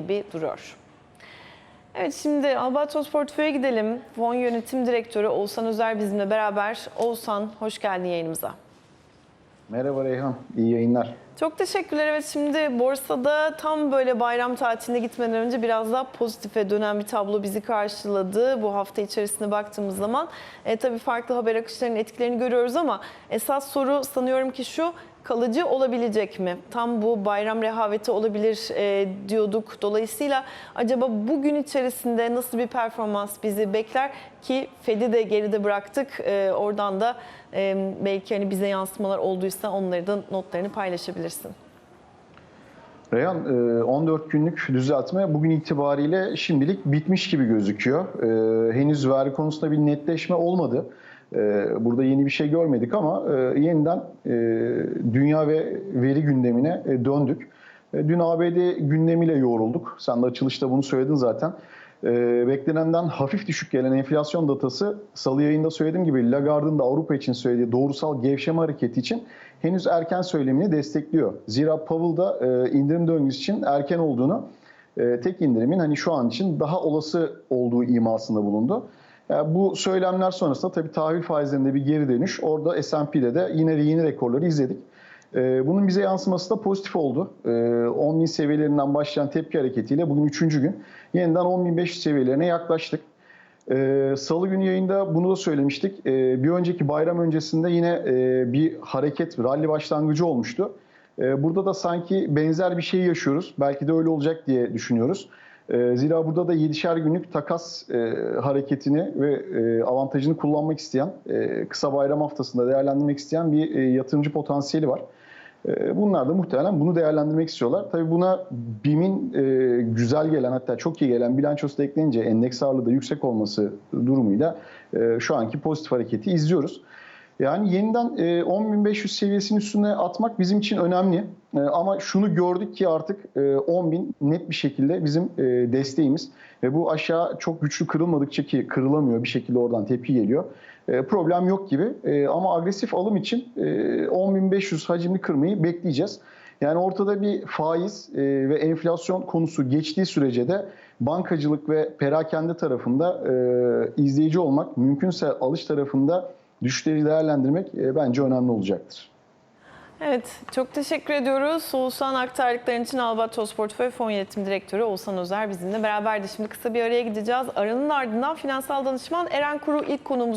gibi duruyor. Evet şimdi Albatros Portföy'e gidelim. Fon Yönetim Direktörü Oğuzhan Özer bizimle beraber. Oğuzhan hoş geldin yayınımıza. Merhaba Reyhan, iyi yayınlar. Çok teşekkürler. Evet şimdi borsada tam böyle bayram tatiline gitmeden önce biraz daha pozitife dönen bir tablo bizi karşıladı. Bu hafta içerisinde baktığımız zaman e, tabii farklı haber akışlarının etkilerini görüyoruz ama esas soru sanıyorum ki şu kalıcı olabilecek mi? Tam bu bayram rehaveti olabilir e, diyorduk. Dolayısıyla acaba bugün içerisinde nasıl bir performans bizi bekler ki Fed'i de geride bıraktık. E, oradan da e, belki hani bize yansımalar olduysa onları da notlarını paylaşabilirsin. Reyhan, e, 14 günlük düzeltme bugün itibariyle şimdilik bitmiş gibi gözüküyor. E, Henüz veri konusunda bir netleşme olmadı. E, Burada yeni bir şey görmedik ama e, yeniden e, dünya ve veri gündemine e, döndük. E, Dün ABD gündemiyle yoğrulduk. Sen de açılışta bunu söyledin zaten. E, Beklenenden hafif düşük gelen enflasyon datası salı yayında söylediğim gibi Lagarde'ın da Avrupa için söylediği doğrusal gevşeme hareketi için henüz erken söylemini destekliyor. Zira Powell da e, indirim döngüsü için erken olduğunu, e, tek indirimin hani şu an için daha olası olduğu imasında bulundu. Yani bu söylemler sonrasında tabii tahvil faizlerinde bir geri dönüş. Orada S&P'de de yine yeni rekorları izledik. Ee, Bunun bize yansıması da pozitif oldu. Ee, 10.000 seviyelerinden başlayan tepki hareketiyle bugün 3. gün yeniden 10.500 seviyelerine yaklaştık. Ee, Salı günü yayında bunu da söylemiştik. Ee, Bir önceki bayram öncesinde yine e, bir hareket, rally başlangıcı olmuştu. Ee, Burada da sanki benzer bir şey yaşıyoruz. Belki de öyle olacak diye düşünüyoruz. Ee, Zira burada da 7'şer günlük takas e, hareketini ve e, avantajını kullanmak isteyen, e, kısa bayram haftasında değerlendirmek isteyen bir e, yatırımcı potansiyeli var. E, Bunlar da muhtemelen bunu değerlendirmek istiyorlar. Tabii buna BİM'in e, güzel gelen hatta çok iyi gelen bilançosu da eklenince endeks ağırlığı da yüksek olması durumuyla e, şu anki pozitif hareketi izliyoruz. Yani yeniden e, 10.500 seviyesinin üstüne atmak bizim için önemli. E, Ama şunu gördük ki artık e, 10.000 net bir şekilde bizim e, desteğimiz. Ve bu aşağı çok güçlü kırılmadıkça ki kırılamıyor bir şekilde oradan tepki geliyor. E, Problem yok gibi E, ama agresif alım için e, 10.500 hacimli kırmayı bekleyeceğiz. Yani ortada bir faiz e, ve enflasyon konusu geçtiği sürece de bankacılık ve perakende tarafında e, izleyici olmak, mümkünse alış tarafında düşüşleri değerlendirmek e, bence önemli olacaktır. Evet, çok teşekkür ediyoruz. Oğuzhan aktardıkların için Albatros Portföy Fon Yönetim Direktörü Oğuzhan Özer bizimle beraberdi. Şimdi kısa bir araya gideceğiz. Aranın ardından finansal danışman Eren Kuru ilk konuğumuz.